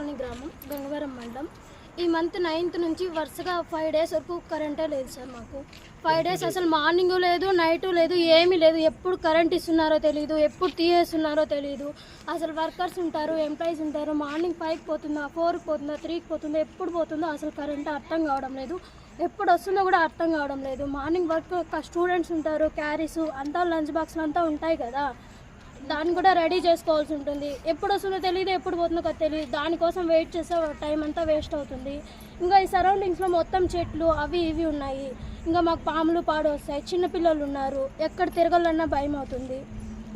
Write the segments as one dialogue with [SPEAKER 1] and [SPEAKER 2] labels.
[SPEAKER 1] Colony గ్రామం గంగవరం మండలం. ఈ మంత్ నైన్త్ నుంచి వరుసగా ఫైవ్ డేస్ వరకు కరెంటే లేదు సార్ మాకు. ఫైవ్ డేస్ అసలు మార్నింగ్ లేదు నైట్ లేదు ఏమీ లేదు. ఎప్పుడు కరెంట్ ఇస్తున్నారో తెలియదు ఎప్పుడు తీయేస్తున్నారో తెలియదు అసలు వర్కర్స్ ఉంటారు ఎంప్లాయీస్ ఉంటారు. మార్నింగ్ ఫైవ్కి పోతుందా ఫోర్కి పోతుందా త్రీకి పోతుందా ఎప్పుడు పోతుందో అసలు కరెంట్ అర్థం కావడం లేదు. ఎప్పుడు వస్తుందో కూడా అర్థం కావడం లేదు. మార్నింగ్ వర్క్ స్టూడెంట్స్ ఉంటారు క్యారీస్ అంతా లంచ్ బాక్స్లు అంతా ఉంటాయి కదా. దాన్ని కూడా రెడీ చేసుకోవాల్సి ఉంటుంది. ఎప్పుడు వస్తుందో తెలియదు ఎప్పుడు పోతుందో కదా తెలియదు దానికోసం వెయిట్ చేస్తే టైం అంతా వేస్ట్ అవుతుంది. ఇంకా ఈ సరౌండింగ్స్లో మొత్తం చెట్లు అవి ఇవి ఉన్నాయి. ఇంకా మాకు పాములు పాడు వస్తాయి చిన్నపిల్లలు ఉన్నారు. ఎక్కడ తిరగాలన్నా భయం అవుతుంది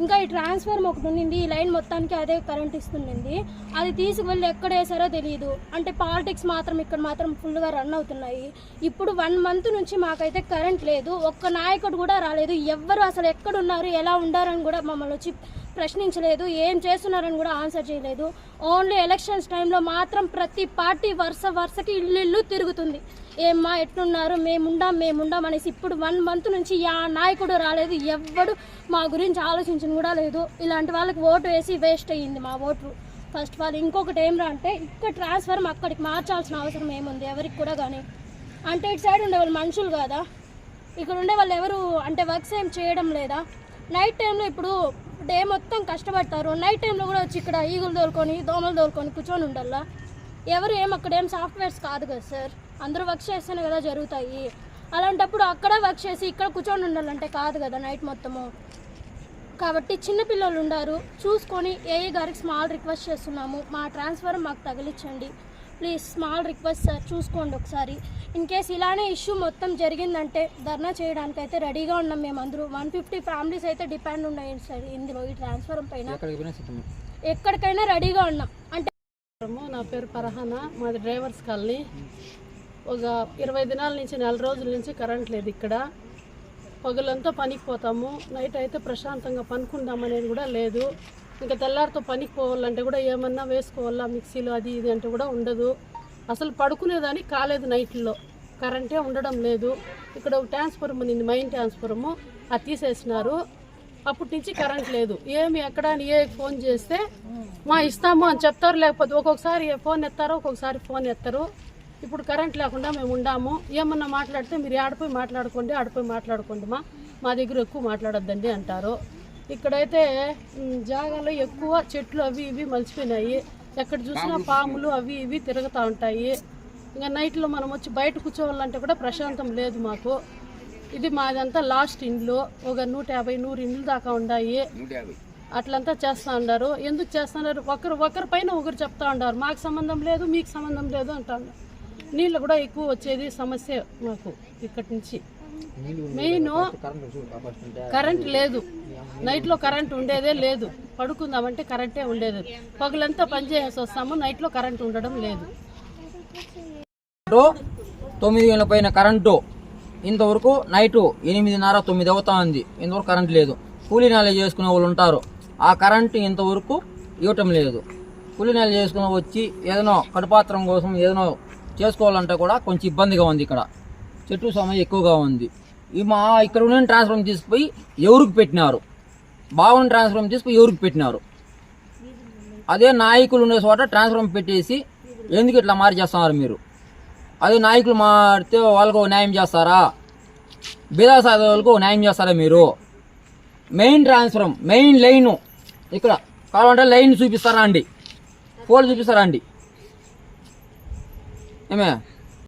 [SPEAKER 1] ఇంకా ఈ ట్రాన్స్ఫార్మ్ ఒకటి ఉండింది ఈ లైన్ మొత్తానికి అదే కరెంట్ ఇస్తుండింది. అది తీసుకువెళ్ళి ఎక్కడ వేసారో తెలియదు అంటే పాలిటిక్స్ మాత్రం ఇక్కడ మాత్రం ఫుల్గా రన్ అవుతున్నాయి. ఇప్పుడు వన్ మంత్ నుంచి మాకైతే కరెంట్ లేదు. ఒక్క నాయకుడు కూడా రాలేదు. ఎవ్వరు అసలు ఎక్కడున్నారు ఎలా ఉండారని కూడా మమ్మల్ని వచ్చి ప్రశ్నించలేదు. ఏం చేస్తున్నారని కూడా ఆన్సర్ చేయలేదు. ఓన్లీ ఎలక్షన్స్ టైంలో మాత్రం ప్రతి పార్టీ వరుస వరుసకి ఇల్లు ఇల్లు తిరుగుతుంది. ఏమ్మా ఎట్లున్నారు? మేముండాం మేముండాం అనేసి ఇప్పుడు వన్ మంత్ నుంచి యా నాయకుడు రాలేదు. ఎవ్వడు మా గురించి ఆలోచించను కూడా లేదు. ఇలాంటి వాళ్ళకి ఓటు వేసి వేస్ట్ అయ్యింది మా ఓటు. ఫస్ట్ ఆఫ్ ఆల్ ఇంకొకటి ఏం రా అంటే ఇక్కడ ట్రాన్స్ఫర్ అక్కడికి మార్చాల్సిన అవసరం ఏముంది? ఎవరికి కూడా కానీ అంటే ఇటు సైడ్ ఉండేవాళ్ళు మనుషులు కదా? ఇక్కడ ఉండే వాళ్ళు ఎవరు? అంటే వర్క్స్ ఏం చేయడం లేదా? నైట్ టైంలో ఇప్పుడు డే మొత్తం కష్టపడతారు. నైట్ టైంలో కూడా వచ్చి ఇక్కడ ఈగులు తోలుకొని దోమలు తోలుకొని కూర్చొని ఉండాలా? ఎవరు ఏం అక్కడ ఏం సాఫ్ట్వేర్స్ కాదు కదా సార్. అందరూ వర్క్ చేస్తేనే కదా జరుగుతాయి. అలాంటప్పుడు అక్కడ వర్క్ చేసి ఇక్కడ కూర్చొని ఉండాలంటే కాదు కదా నైట్ మొత్తము. కాబట్టి చిన్నపిల్లలు ఉండారు. చూసుకొని ఏఏ గారికి స్మాల్ రిక్వెస్ట్ చేస్తున్నాము. మా ట్రాన్స్ఫర్ మాకు తగిలించండి. ప్లీజ్ స్మాల్ రిక్వెస్ట్ సార్ చూసుకోండి ఒకసారి. ఇన్ కేస్ ఇలానే ఇష్యూ మొత్తం జరిగిందంటే ధర్నా చేయడానికి అయితే రెడీగా ఉన్నాం మేము అందరూ వన్ ఫిఫ్టీ ఫ్యామిలీస్ అయితే డిపెండ్ ఉన్నాయి సార్ ఇందులో ఈ ట్రాన్స్ఫర్ పైన. ఎక్కడికైనా రెడీగా ఉన్నాం. అంటే.
[SPEAKER 2] నా పేరు పరహనా. మాది డ్రైవర్స్ కాలనీ. ఒక ఇరవై దినాల నుంచి నెల రోజుల నుంచి కరెంట్ లేదు ఇక్కడ. పగులంతా పనికి పోతాము. నైట్ అయితే ప్రశాంతంగా పనుకుందాం అనేది కూడా లేదు. ఇంకా తెల్లారితో పనికి పోవాలంటే కూడా ఏమన్నా వేసుకోవాలా? మిక్సీలో అది ఇది అంటే కూడా ఉండదు. అసలు పడుకునేదానికి కాలేదు నైట్లో. కరెంటే ఉండడం లేదు. ఇక్కడ ఒక ట్రాన్స్ఫార్మర్ ఉంది. Main transformer. అది తీసేసినారు. అప్పటి నుంచి కరెంట్ లేదు. ఏమి ఎక్కడ ఏ ఫోన్ చేస్తే మా ఇస్తాము అని చెప్తారు. లేకపోతే ఒక్కొక్కసారి ఫోన్ ఎత్తారు ఒక్కొక్కసారి ఫోన్ ఎత్తారు. ఇప్పుడు కరెంట్ లేకుండా మేము ఉండాము. ఏమన్నా మాట్లాడితే మీరు ఆడిపోయి మాట్లాడుకోండి ఆడిపోయి మాట్లాడుకోండి మా. మా దగ్గర ఎక్కువ మాట్లాడొద్దండి అంటారు. ఇక్కడైతే జాగాలో ఎక్కువ చెట్లు అవి ఇవి మలిచిపోయినాయి. ఎక్కడ చూసినా పాములు అవి ఇవి తిరుగుతూ ఉంటాయి. ఇంకా నైట్లో మనం వచ్చి బయట కూర్చోవాలంటే కూడా ప్రశాంతం లేదు మాకు. ఇది మాదంతా లాస్ట్ ఇండ్లు. ఒక నూట యాభై నూరు ఇండ్లు దాకా ఉన్నాయి అట్లంతా చేస్తూ ఉన్నారు ఎందుకు చేస్తున్నారు? ఒకరు ఒకరి పైన ఒకరు చెప్తా ఉన్నారు మాకు సంబంధం లేదు మీకు సంబంధం లేదు అంటా ఉన్నారు నీళ్ళు కూడా ఎక్కువ వచ్చేది సమస్య మాకు ఇక్కడి నుంచి. మెయిన్ కరెంట్ లేదు. నైట్లో కరెంట్ ఉండేదే లేదు. పడుకుందామంటే కరెంటే ఉండేది. పగులంతా పని చేసి వస్తాము నైట్లో కరెంట్ ఉండడం లేదు.
[SPEAKER 3] తొమ్మిది వేల పైన కరెంటు. ఇంతవరకు నైటు ఎనిమిదిన్నర తొమ్మిది అవుతా ఉంది ఇంతవరకు కరెంట్ లేదు. కూలీ నెల చేసుకునే వాళ్ళు ఉంటారు. ఆ కరెంటు ఇంతవరకు ఇవ్వటం లేదు. కూలీ నెల చేసుకుని వచ్చి ఏదైనా కడుపాత్రం కోసం ఏదైనా చేసుకోవాలంటే కూడా కొంచెం ఇబ్బందిగా ఉంది ఇక్కడ. చెట్టు సమయం ఎక్కువగా ఉంది. ఈ మా ఇక్కడ ఉన్న ట్రాన్స్ఫార్మ్ తీసుకుపోయి ఎవరికి పెట్టినారు? బాగున్న ట్రాన్స్ఫార్మ్ తీసుకుపోయి ఎవరికి పెట్టినారు? అదే నాయకులు ఉండే చోట ట్రాన్స్ఫార్మ్ పెట్టేసి ఎందుకు ఇట్లా మారి చేస్తున్నారు మీరు? అదే నాయకులు మారితే వాళ్ళకు న్యాయం చేస్తారా? బీదా సాధే వాళ్ళకు న్యాయం చేస్తారా మీరు? Main transformer main line. ఇక్కడ కావాలంటే లైన్ చూపిస్తారా అండి? పోల్ చూపిస్తారా అండి? ఏమే?